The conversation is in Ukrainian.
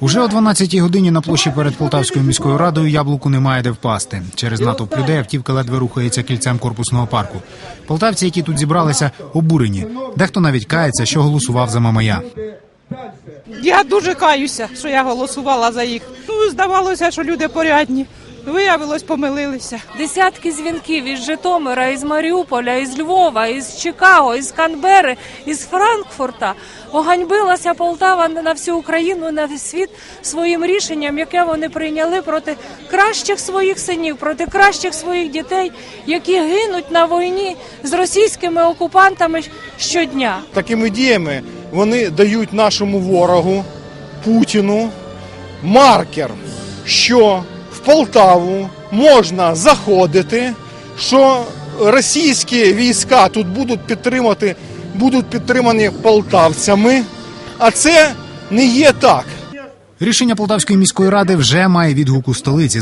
Уже о 12-й годині на площі перед Полтавською міською радою яблуку немає де впасти. Через натовп людей автівка ледве рухається кільцем корпусного парку. Полтавці, які тут зібралися, обурені. Дехто навіть кається, що голосував за Мамая. Я дуже каюся, що я голосувала за їх. Ну, здавалося, що люди порядні. Виявилось, помилилися. Десятки дзвінків із Житомира, із Маріуполя, із Львова, із Чикаго, із Канбери, із Франкфурта. Оганьбилася Полтава на всю Україну, на весь світ своїм рішенням, яке вони прийняли проти кращих своїх синів, проти кращих своїх дітей, які гинуть на війні з російськими окупантами щодня. Такими діями вони дають нашому ворогу Путіну маркер, що Полтаву можна заходити, що російські війська тут будуть підтримати, будуть підтримані полтавцями. А це не є так. Рішення Полтавської міської ради вже має відгук у столиці,